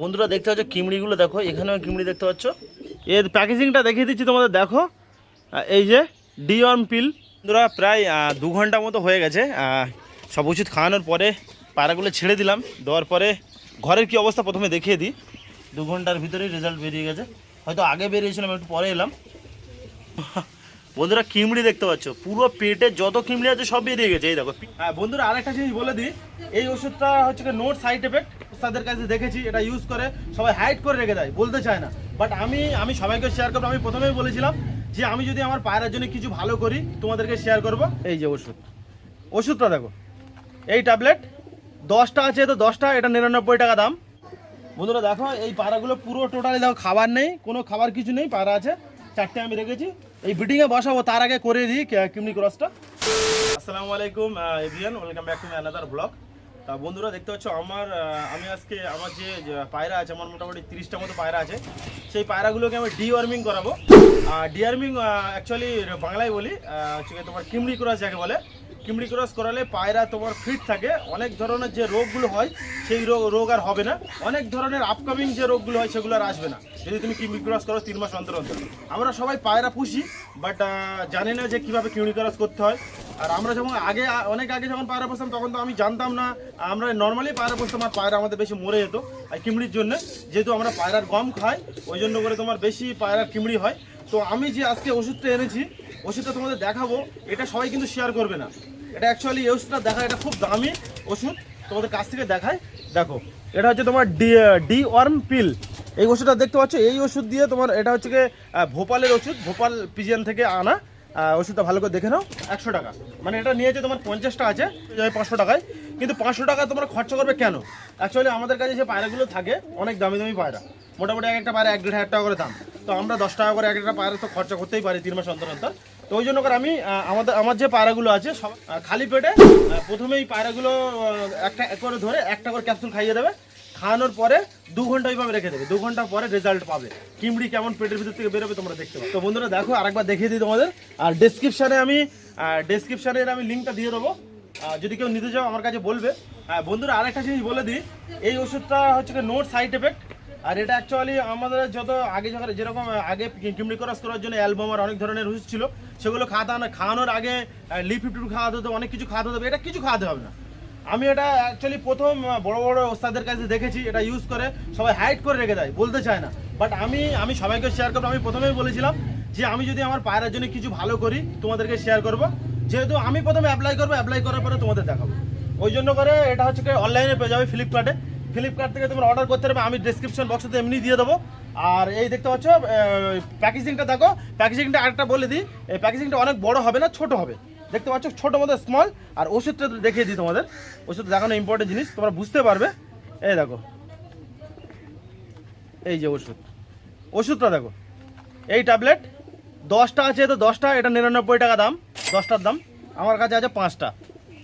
বন্ধুরা দেখতে পাচ্ছ, কিমড়িগুলো দেখো, এখানেও কিমড়ি দেখতে পাচ্ছ। এর প্যাকেজিংটা দেখিয়ে দিচ্ছি তোমাদের, দেখো। এই যে, ডিওয়ার্ম পিল। বন্ধুরা, প্রায় দু ঘণ্টা মতো হয়ে গেছে। সব ওষুধ খাওয়ানোর পরে পাড়াগুলো ছেড়ে দিলাম। দেওয়ার পরে ঘরের কি অবস্থা প্রথমে দেখিয়ে দিই। দু ঘণ্টার ভিতরেই রেজাল্ট বেরিয়ে গেছে। হয়তো আগে বেরিয়েছিলাম, একটু পরে এলাম। বন্ধুরা, কিমড়ি দেখতে পাচ্ছ। পুরো পেটে যত কিমড়ি আছে সব বেরিয়ে গেছে, এই দেখো। হ্যাঁ বন্ধুরা, আরেকটা জিনিস বলে দিই। এই ওষুধটা হচ্ছে নোট সাইড এফেক্ট তাদের কাছে দেখেছি, এটা ইউজ করে সবাই হাইড করে রেখে দেয়, বলতে চায় না। বাট আমি আমি সবাইকে শেয়ার করব, আমি প্রথমেই বলেছিলাম যে আমি যদি আমার পায়রার জন্য কিছু ভালো করি, তোমাদেরকে শেয়ার করব। এই যে ওষুধ। ওষুধটা দেখো। এই ট্যাবলেট দশটা আছে তো দশটা, এটা নিরানব্বই টাকা দাম। বন্ধুরা দেখো, এই পায়রাগুলো পুরো টোটালি দেখো, খাবার নেই, কোনো খাবার কিছু নেই, পায়রা আছে। চারটে আমি রেখেছি। এই বিটিংয়ে বসাবো, তার আগে করে দিই কিমনি ক্রসটা আসসালামু আলাইকুম everyone welcome back to blog তা বন্ধুরা দেখতে পাচ্ছ, আমার আমি আজকে আমার যে পায়রা আছে, আমার মোটামুটি তিরিশটা মতো পায়রা আছে, সেই পায়রাগুলোকে আমি ডিওয়ার্মিং করাবো। আর ডিওয়ার্মিং অ্যাকচুয়ালি বাংলায় বলি তোমার কিমড়ি ক্রস যাকে বলে কিমড়ি ক্রস করালে পায়রা তোমার ফিট থাকে। অনেক ধরনের যে রোগগুলো হয়, সেই রোগ রোগ আর হবে না। অনেক ধরনের আপকামিং যে রোগগুলো হয়, সেগুলো আর আসবে না। যদি তুমি কিমড়ি ক্রস করো, তিন মাস অন্তর অন্তর। আমরা সবাই পায়রা পুষি বাট জানি না যে কীভাবে কিমড়ি ক্রস করতে হয়। আর আমরা যখন আগে, অনেক আগে যখন পায়রা পুষতাম, তখন তো আমি জানতাম না। আমরা নর্মালি পায়রা পুষতাম, আর পায়রা আমাদের বেশি মরে যেত। আর কিমড়ির জন্য, যেহেতু আমরা পায়রার গম খাই, ওই জন্য করে তোমার বেশি পায়রার কিমড়ি হয়। তো আমি যে আজকে ওষুধটা এনেছি, ওষুধটা তোমাদের দেখাবো, এটা সবাই কিন্তু শেয়ার করবে না। এটা অ্যাকচুয়ালি এই ওষুধটা দেখা এটা খুব দামি ওষুধ। তোমাদের কাছ থেকে দেখায়। দেখো এটা হচ্ছে তোমার ডি ডি ওয়ার্ম পিল। এই ওষুধটা দেখতে পাচ্ছ? এই ওষুধ দিয়ে তোমার এটা হচ্ছে আহ, ভোপালের ওষুধ ভোপাল পিজিএন থেকে আনা। ওষুধটা ভালো করে দেখে নাও একশো টাকা। মানে এটা নিয়েছে তোমার পঞ্চাশটা আছে পাঁচশো টাকায়। কিন্তু পাঁচশো টাকা তোমরা খরচা করবে কেন? অ্যাকচুয়ালি আমাদের কাছে যে পায়রাগুলো থাকে অনেক দামি দামি পায়রা। মোটামুটি এক একটা পায়রা এক দেড় হাজার টাকা করে দাম। তো আমরা দশ টাকা করে এক একটা পায়রা তো খরচা করতেই পারি তিন মাস অন্তর অন্তর। তো ওই জন্য করে আমি আমাদের, আমার যে পায়রাগুলো আছে, সব খালি পেটে প্রথমেই পায়রাগুলো একটা এক করে ধরে একটা করে ক্যাপসুল খাইয়ে দেবে। খাওয়ানোর পরে দু ঘণ্টা ওইভাবে রেখে দেবে। দু ঘণ্টা পরে রেজাল্ট পাবে। কিমড়ি কেমন পেটের ভিতর থেকে বেরোবে তোমরা দেখতে পাবে। তো বন্ধুরা, দেখো, আরেকবার দেখিয়ে দিই তোমাদের। আর ডেসক্রিপশানে আমি ডেসক্রিপশানে আমি লিঙ্কটা দিয়ে দেবো। যদি কেউ নিতে চাও, আমার কাছে বলবে। হ্যাঁ বন্ধুরা, আরেকটা জিনিস বলে দিই। এই ওষুধটা হচ্ছে নোট সাইড এফেক্ট আর এটা অ্যাকচুয়ালি আমাদের যত আগে যখন যেরকম আগে কিমড়ি ক্রস করার জন্য অ্যালবাম আর অনেক ধরনের ওষুধ ছিল, সেগুলো খাওয়াতে হয় খাওয়ানোর আগে লি ফিফটি খাওয়াতে হতো, অনেক কিছু খাওয়াতে হবে এটা কিছু খাওয়াতে হবে না। আমি এটা অ্যাকচুয়ালি প্রথম বড় বড় ওস্তাদের কাছে দেখেছি, এটা ইউজ করে সবাই হাইড করে রেখে দেয়, বলতে চায় না। বাট আমি আমি সবাইকে শেয়ার করব, আমি প্রথমেই বলেছিলাম যে আমি যদি আমার পায়রার জন্য কিছু ভালো করি, তোমাদেরকে শেয়ার করব। যেহেতু আমি প্রথমে অ্যাপ্লাই করব অ্যাপ্লাই করার পরে তোমাদের দেখাবো। ওই জন্য করে এটা হচ্ছে অনলাইনে পেয়ে যাবে ফ্লিপকার্টে ফ্লিপকার্ট থেকে তোমরা অর্ডার করতে পারবে, আমি ডিসক্রিপশন বক্সে এমনি দিয়ে দেবো। আর এই দেখতে পাচ্ছ প্যাকেজিংটা দেখো প্যাকেজিংটা আরেকটা বলে দিই, এই প্যাকেজিংটা অনেক বড় হবে না, ছোট হবে। দেখতে পাচ্ছ, ছোট মতো স্মল আর ওষুধটা দেখিয়ে দিই তোমাদের। ওষুধ দেখানো ইম্পর্টেন্ট জিনিস, তোমরা বুঝতে পারবে। এই দেখো, এই যে ওষুধ। ওষুধটা দেখো, এই ট্যাবলেট দশটা আছে তো দশটা, এটা নিরানব্বই টাকা দাম, দশটার দাম। আমার কাছে আছে পাঁচটা।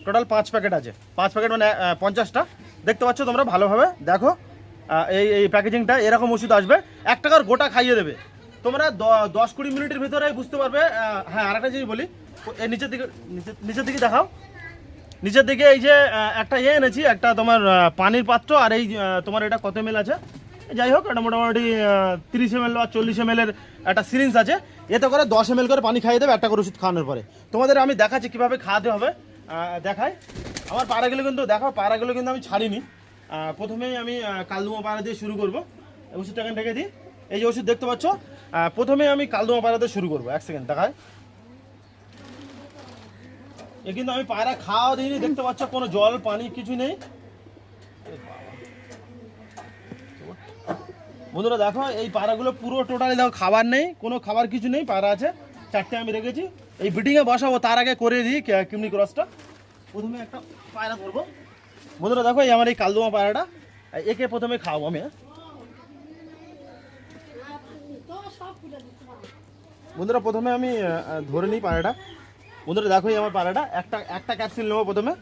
টোটাল পাঁচ প্যাকেট আছে। পাঁচ প্যাকেট মানে পঞ্চাশটা। দেখতে পাচ্ছ তোমরা ভালোভাবে? দেখো এই এই প্যাকেজিংটা এরকম ওষুধ আসবে। এক টাকার গোটা খাইয়ে দেবে। তোমরা দশ কুড়ি মিনিটের ভিতরে বুঝতে পারবে হ্যাঁ আরেকটা জিনিস বলি। এই নিচের দিকে, নিচের- দিকে দেখাও। নিচের দিকে এই যে একটা ইয়ে এনেছি, একটা তোমার পানির পাত্র আর এই তোমার এটা কত এম আছে? যাই হোক, এটা মোটামুটি তিরিশ এম বা চল্লিশ এম এর একটা সিরিঞ্জ আছে। এতে করে দশ এম করে পানি খাইয়ে দেবে, একটা করে ওষুধ খাওয়ানোর পরে। তোমাদের আমি দেখাচ্ছি কীভাবে খাওয়াতে হবে। দেখাই। আমার পাড়াগুলো কিন্তু দেখো পাড়াগুলো কিন্তু আমি ছাড়িনি। প্রথমেই আমি কালদুমা পাড়া দিয়ে শুরু করব। ওষুধটা ওষুধটাকে রেখে দিই। এই যে ওষুধ দেখতে পাচ্ছ প্রথমে আমি কালদুমা পাড়া দিয়ে শুরু করব। এক সেকেন্ড দেখায় এ কিন্তু আমি পায়রা খাওয়া দিইনি, দেখতে পাচ্ছ, কোনো জল, পানি, কিছু নেই। বন্ধুরা, দেখো, এই পায়রাগুলো পুরো টোটালি দেখো, খাবার নেই, কোনো খাবার, কিছু নেই, পায়রা আছে। চারটে আমি রেখেছি। এই বিটিংয়ে বসাবো, তার আগে করে দিই কিমনি ক্রসটা প্রথমে একটা পায়রা করব বন্ধুরা দেখো, এই আমার এই কালদুমা পায়রাটা। একে প্রথমে খাওয়াবো আমি হ্যাঁ। বন্ধুরা প্রথমে আমি ধরে নিই পায়রাটা। বন্ধুরা দেখো এই আমার পায়রাটা, একটা একটা ক্যাপসুল নেব প্রথমে।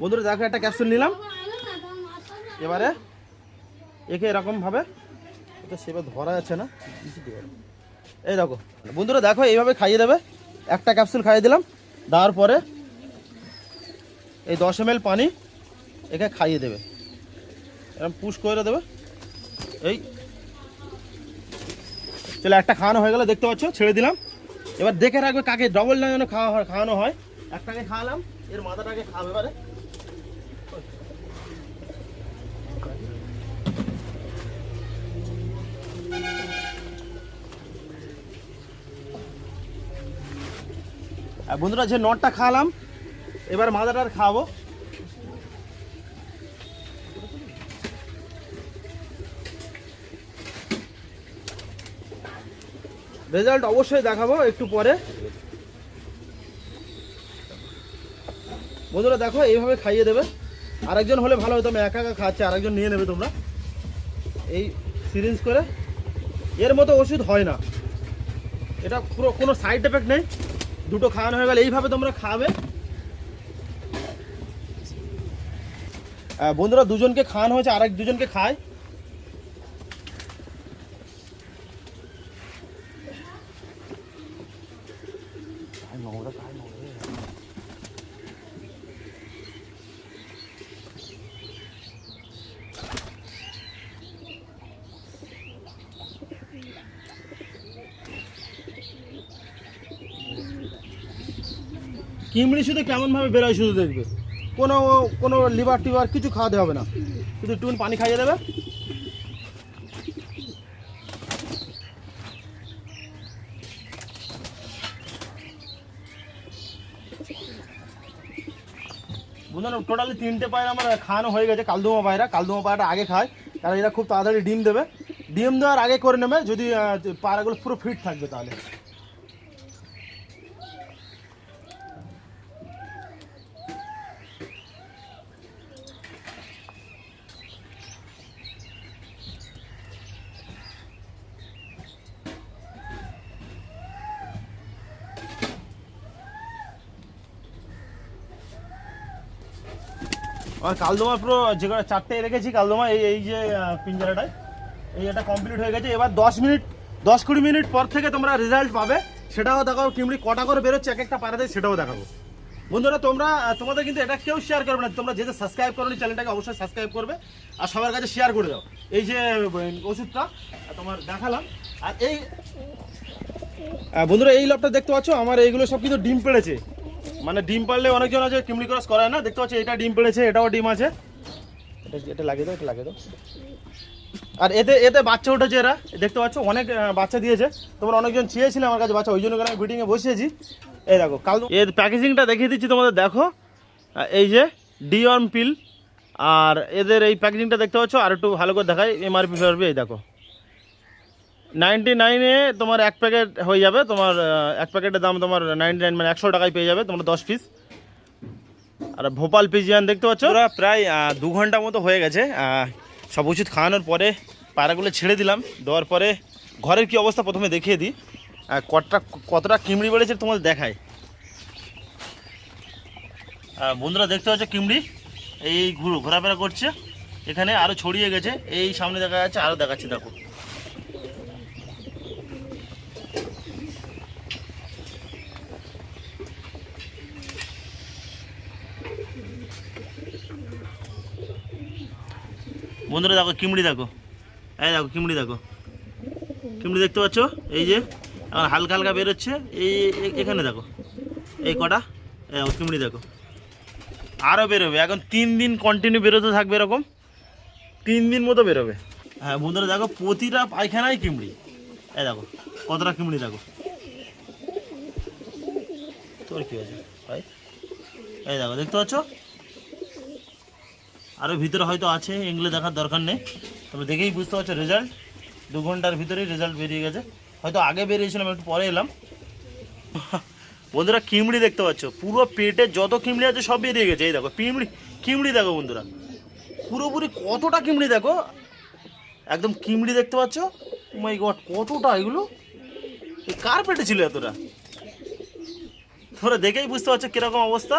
বন্ধুরা দেখো, একটা ক্যাপসুল নিলাম। এবারে একে এরকম ভাবে এটা সেভাবে ধরা যাচ্ছে না। এই দেখো, বন্ধুরা দেখো, এইভাবে খাইয়ে দেবে। একটা ক্যাপসুল খাইয়ে দিলাম দেওয়ার পরে এই দশ এম পানি একে খাইয়ে দেবে। এরকম পুশ করে দেবে। এই চলে একটা খাওয়ানো হয়ে গেলো, দেখতে পাচ্ছ, ছেড়ে দিলাম। এবার দেখে রাখবে কাকে ডবল না যেন খাওয়া হয়, খাওয়ানো হয়। একটাকে খাওয়ালাম, এর মাথাটাকে খাবে এবারে বন্ধুরা, যে নটটা খাওয়ালাম, এবার মাথাটা আর খাওয়াবো। রেজাল্ট অবশ্যই দেখাবো একটু পরে। বন্ধুরা, দেখো, এইভাবে খাইয়ে দেবে। আরেকজন হলে ভালো হতো, আমি একা একা খাচ্ছে, আরেকজন নিয়ে নেবে তোমরা। এই সিরিঞ্জ করে। এর মতো ওষুধ হয় না। এটা পুরো কোনো সাইড এফেক্ট নেই। দুটো খাওয়ানো হয়ে গেলে এইভাবে তোমরা খাবে। আহ, বন্ধুরা দুজনকে খাওয়ানো হয়েছে আরেক দুজনকে খায়। কিমড়ি শুধু কেমনভাবে বেরোয় শুধু দেখবে। কোনো কোনো লিভার টিভার কিছু খাওয়াতে হবে না। শুধু টুন পানি খাইয়ে দেবে। বুঝলেন টোটালি তিনটে পায়রা আমার খাওয়ানো হয়ে গেছে কালদুমা পায়রা। কালদুমা পায়রাটা আগে খায়, কারণ এরা খুব তাড়াতাড়ি ডিম দেবে। ডিম দেওয়ার আগে করে নেবে, যদি পায়রাগুলো পুরো ফিট থাকবে তাহলে। আর কালদমা পুরো যে চারটে রেখেছি, কালদমা এই এই যে পিঞ্জারাটায়, এই এটা কমপ্লিট হয়ে গেছে। এবার দশ মিনিট, দশ কুড়ি মিনিট পর থেকে তোমরা রেজাল্ট পাবে। সেটাও দেখাবো কিমড়ি কটা করে বেরোচ্ছে, এক একটা পাড়াতে, সেটাও দেখাবো। বন্ধুরা, তোমরা তোমাদের কিন্তু এটা কেউ শেয়ার করবে না। তোমরা যেটা সাবস্ক্রাইব করো চ্যানেলটাকে অবশ্যই সাবস্ক্রাইব করবে আর সবার কাছে শেয়ার করে দাও। এই যে ওষুধটা তোমার দেখালাম। আর এই বন্ধুরা, এই লবটা দেখতে পাচ্ছ? আমার এইগুলো সব কিন্তু ডিম পেড়েছে। মানে ডিম পারলে অনেকজন আছে কিমড়ি ক্রস করায় না? দেখতে পাচ্ছ এটা ডিম পেড়েছে এটাও ডিম আছে। এটা এটা লাগিয়ে দাও এটা লাগিয়ে দাও। আর এতে এতে বাচ্চা উঠেছে এরা। দেখতে পাচ্ছ অনেক বাচ্চা দিয়েছে। তোমরা অনেকজন চেয়েছিলে আমার কাছে বাচ্চা ওই জন্য আমি বিডিংয়ে বসিয়েছি। এই দেখো কাল এর প্যাকেজিংটা দেখিয়ে দিচ্ছি তোমাদের দেখো। এই যে ডিওয়ার্ম পিল আর এদের এই প্যাকেজিংটা দেখতে পাচ্ছ আর একটু ভালো করে দেখাই এমআরপি ফেআরপি এই দেখো। নাইনটি নাইনে তোমার এক প্যাকেট হয়ে যাবে, তোমার এক প্যাকেটের দাম তোমার নাইনটি নাইন মানে একশো টাকায় পেয়ে যাবে, তোমার দশ পিস আর ভোপাল পিজিয়ান দেখতে পাচ্ছ? ওরা প্রায় দু ঘণ্টা মতো হয়ে গেছে সব ওষুধ খাওয়ানোর পরে পায়রাগুলো ছেড়ে দিলাম, দেওয়ার পরে ঘরের কি অবস্থা প্রথমে দেখিয়ে দিই। কতটা কতটা কিমড়ি বেড়েছে তোমাদের দেখায় বন্ধুরা দেখতে পাচ্ছ কিমড়ি? এই ঘুরো, ঘোরাফেরা করছে, এখানে আরও ছড়িয়ে গেছে, এই সামনে দেখা যাচ্ছে আরও দেখাচ্ছে, দেখো। বন্ধুরা, দেখো কিমড়ি, দেখো। এই দেখো কিমড়ি দেখো। কিমড়ি দেখতে পাচ্ছ? এই যে, এখন হালকা হালকা বেরোচ্ছে। এই এখানে দেখো। এই কটা? এই দেখো, কিমড়ি দেখো। আরও বেরোবে। এখন তিন দিন কন্টিনিউ বেরোতে থাকবে এরকম। তিন দিন মতো বেরোবে। হ্যাঁ বন্ধুরা, দেখো, প্রতিটা পায়খানায় কিমড়ি। এই দেখো, কতটা কিমড়ি, দেখো। তোর কি আছে ভাই? এই দেখো, দেখতে পাচ্ছ? আরও ভিতরে হয়তো আছে, এগুলো দেখার দরকার নেই। তবে দেখেই বুঝতে পারছ রেজাল্ট দু ঘণ্টার ভিতরেই রেজাল্ট বেরিয়ে গেছে। হয়তো আগে বেরিয়েছিলাম, একটু পরে এলাম। বন্ধুরা, কিমড়ি দেখতে পাচ্ছ? পুরো পেটে যত কিমড়ি আছে সব বেরিয়ে গেছে। এই দেখো কিমড়ি কিমড়ি দেখো বন্ধুরা। পুরোপুরি কতটা কিমড়ি দেখো? একদম কিমড়ি দেখতে পাচ্ছ? মাই গড কতটা এগুলো? কার পেটে ছিল এতটা? তোমরা দেখেই বুঝতে পারছ কীরকম অবস্থা।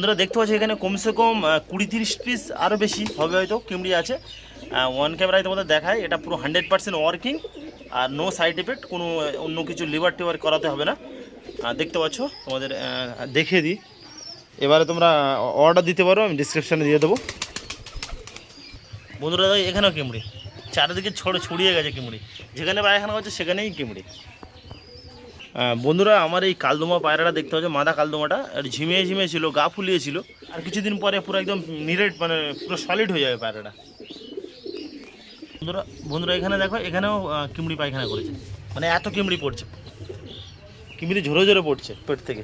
বন্ধুরা দেখতে পাচ্ছি এখানে কমসে কম কুড়ি তিরিশ পিস আরও বেশি হবে হয়তো, কিমড়ি আছে। ওয়ান ক্যামেরায় তোমাদের দেখায়, এটা পুরো হান্ড্রেড পার্সেন্ট ওয়ার্কিং আর নো সাইড এফেক্ট কোনো অন্য কিছু লিভার টিভার করাতে হবে না। দেখতে পাচ্ছ, তোমাদের দেখিয়ে দিই। এবারে তোমরা অর্ডার দিতে পারো, আমি ডিসক্রিপশানে দিয়ে দেবো। বন্ধুরা, এখানেও কিমড়ি। চারিদিকে ছড়ে ছড়িয়ে গেছে কিমড়ি। যেখানে পায়খানা হচ্ছে, সেখানেই কিমড়ি। বন্ধুরা, আমার এই কালদোমা পায়রাটা দেখতে হচ্ছে মাদা কালদোমাটা। আর ঝিমিয়ে ঝিমিয়ে ছিল, গা ফুলিয়েছিল। আর কিছুদিন পরে পুরো একদম নিরেট মানে পুরো সলিড হয়ে যাবে পায়রাটা। বন্ধুরা বন্ধুরা, এখানে দেখো, এখানেও কিমড়ি পায়খানা করেছে। মানে এত কিমড়ি পড়ছে। কিমড়ি ঝরে ঝরে পড়ছে পেট থেকে।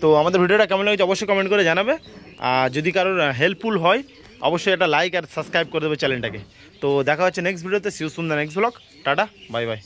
তো আমাদের ভিডিওটা কেমন লাগছে অবশ্যই কমেন্ট করে জানাবে। আর যদি কারোর হেল্পফুল হয়, অবশ্যই একটা লাইক আর সাবস্ক্রাইব করে দেবে চ্যানেলটাকে তো দেখা হচ্ছে নেক্সট ভিডিওতে সিউ সুন্দর next blog tata bye bye